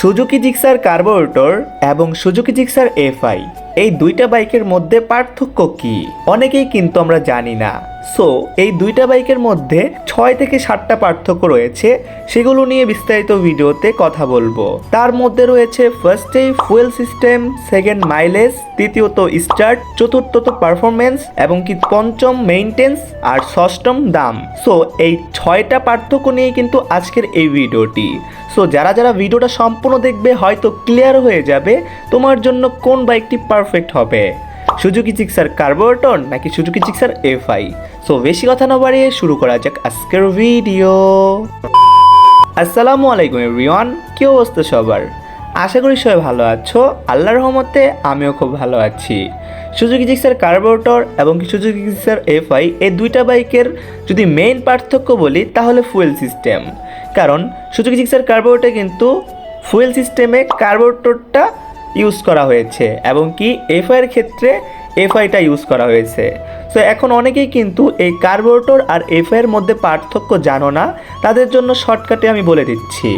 Suzuki Gixxer carburettor এবং Suzuki Gixxer FI. এই দুইটা বাইকের মধ্যে পার্থক্য কি? অনেকেই কিন্তু আমরা জানি না। সো এই দুইটা বাইকের মধ্যে ছয় থেকে সাতটা পার্থক্য রয়েছে, সেগুলো নিয়ে বিস্তারিত ভিডিওতে কথা বলব। তার মধ্যে রয়েছে ফার্স্টে ফুয়েল সিস্টেম সেকেন্ড মাইলেজ তৃতীয়ত স্টার্ট চতুর্থত পারফরমেন্স এবং কি পঞ্চম মেইনটেন্স আর ষষ্ঠম দাম। সো এই ছয়টা পার্থক্য নিয়ে কিন্তু আজকের এই ভিডিওটি। সো যারা যারা ভিডিওটা সম্পূর্ণ দেখবে হয়তো ক্লিয়ার হয়ে যাবে তোমার জন্য কোন বাইকটি পারফেক্ট হবে। সুজুকি জিক্সার কার্বোরেটর নাকি সুজুকি জিক্সার এফআই? সো বেশি কথা না বাড়িয়ে শুরু করা যাক আজকের ভিডিও আসসালামু আলাইকুম এভরিওয়ান কি অবস্থা সবার? আশা করি সবাই ভালো আছো। আল্লাহর রহমতে আমিও খুব ভালো আছি। সুজুকি জিক্সার কার্বোরেটর এবং সুজুকি জিক্সার এফআই, এই দুইটা বাইকের যদি মেইন পার্থক্য বলি, তাহলে ফুয়েল সিস্টেম কারণ সুজুকি জিক্সার কার্বোরেটরে কিন্তু ফুয়েল সিস্টেমে কার্বোরেটরটা ইউজ করা হয়েছে এবং কি এফআইয়ের ক্ষেত্রে এফআইটা ইউজ করা হয়েছে। তো এখন অনেকেই কিন্তু এই কার্বোরেটর আর এফআইয়ের মধ্যে পার্থক্য জানো না। তাদের জন্য শর্টকাটে আমি বলে দিচ্ছি।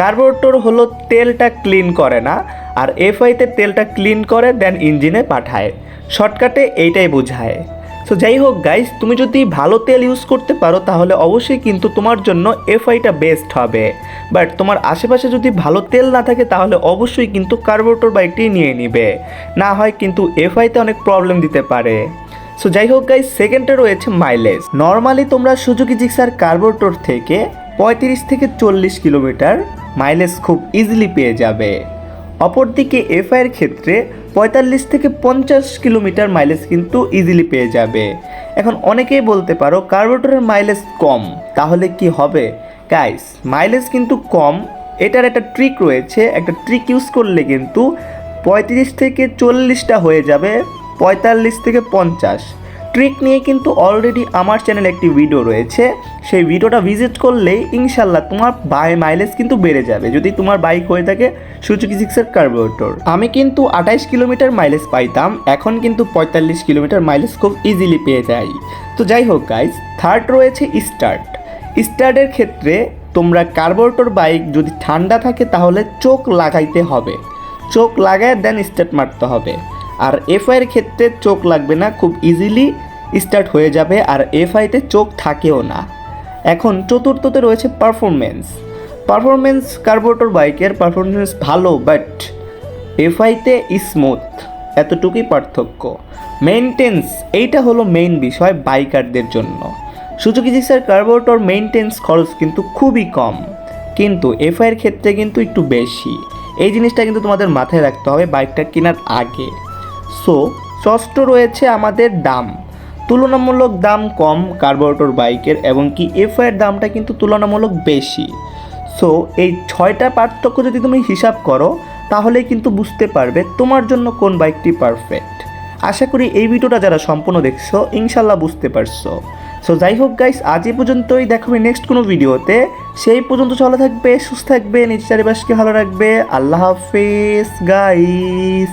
কার্বোরেটর হলো তেলটা ক্লিন করে না, আর এফআইতে তেলটা ক্লিন করে দেন ইঞ্জিনে পাঠায়। শর্টকাটে এইটাই বোঝায়। সো যাই হোক গাইস তুমি যদি ভালো তেল ইউজ করতে পারো, তাহলে অবশ্যই কিন্তু তোমার জন্য এফআইটা বেস্ট হবে। বাট তোমার আশেপাশে যদি ভালো তেল না থাকে, তাহলে অবশ্যই কিন্তু কার্বোরেটর বাইকটি নিয়ে নিবে। না হয় কিন্তু এফআইতে অনেক প্রবলেম দিতে পারে। সো যাই হোক গাইস সেকেন্ডে রয়েছে মাইলেজ নর্মালি তোমরা সুজুকি জিক্সার কার্বোরেটর থেকে পঁয়ত্রিশ থেকে চল্লিশ কিলোমিটার মাইলেজ খুব ইজিলি পেয়ে যাবে। অপরদিকে এফআইয়ের ক্ষেত্রে পঁয়তাল্লিশ থেকে পঞ্চাশ কিলোমিটার মাইলেজ কিন্তু ইজিলি পেয়ে যাবে। এখন অনেকেই বলতে পারো কার্বোরেটরের মাইলেজ কম, তাহলে কি হবে? গাইস মাইলেজ কিন্তু কম, এটার একটা ট্রিক রয়েছে, একটা ট্রিক ইউজ করলে কিন্তু পঁয়ত্রিশ থেকে চল্লিশটা হয়ে যাবে, পঁয়তাল্লিশ থেকে পঞ্চাশ। ট্রিক নিয়ে কিন্তু অলরেডি আমার চ্যানেলে একটি ভিডিও রয়েছে সেই ভিডিওটা ভিজিট করলেই ইনশাল্লাহ তোমার বাই মাইলেজ কিন্তু বেড়ে যাবে। যদি তোমার বাইক হয়ে থাকে সুজুকি সিক্সের কার্বোরেটর আমি কিন্তু আঠাইশ কিলোমিটার মাইলেজ পাইতাম, এখন কিন্তু পঁয়তাল্লিশ কিলোমিটার মাইলেজ খুব ইজিলি পেয়ে যাই। তো যাই হোক গাইজ থার্ড রয়েছে স্টার্ট স্টার্টের ক্ষেত্রে তোমরা কার্বোরেটর বাইক যদি ঠান্ডা থাকে তাহলে চোখ লাগাইতে হবে। চোখ লাগায় দেন স্টার্ট মারতে হবে। আর এফআইয়ের ক্ষেত্রে চোখ লাগবে না, খুব ইজিলি স্টার্ট হয়ে যাবে। আর এফআইতে চোখ থাকেও না। এখন চতুর্থতে রয়েছে পারফরমেন্স পারফরমেন্স কার্বোরেটর বাইকের পারফরমেন্স ভালো বাট এফআইতে স্মুথ এতটুকুই পার্থক্য। মেনটেন্স এইটা হলো মেইন বিষয় বাইকারদের জন্য। সুজুকি জিক্সার কার্বোরেটর মেনটেন্স খরচ কিন্তু খুবই কম, কিন্তু এফআইয়ের ক্ষেত্রে কিন্তু একটু বেশি। এই জিনিসটা কিন্তু তোমাদের মাথায় রাখতে হবে বাইকটা কেনার আগে। সো ষষ্ঠ রয়েছে আমাদের দাম। তুলনামূলক দাম কম কার্বোরেটর বাইকের এবং কি এফআইয়ের দামটা কিন্তু তুলনামূলক বেশি। সো এই ছয়টা পার্থক্য যদি তুমি হিসাব করো, তাহলেই কিন্তু বুঝতে পারবে তোমার জন্য কোন বাইকটি পারফেক্ট আশা করি এই ভিডিওটা যারা সম্পূর্ণ দেখছ ইনশাল্লাহ বুঝতে পারছ। সো যাই হোক গাইস আজ এই পর্যন্তই। দেখাবে নেক্সট কোনো ভিডিওতে। সেই পর্যন্ত চলে থাকবে, সুস্থ থাকবে, নিজের চারিপাশকে ভালো রাখবে। আল্লাহ হাফিজ গাইস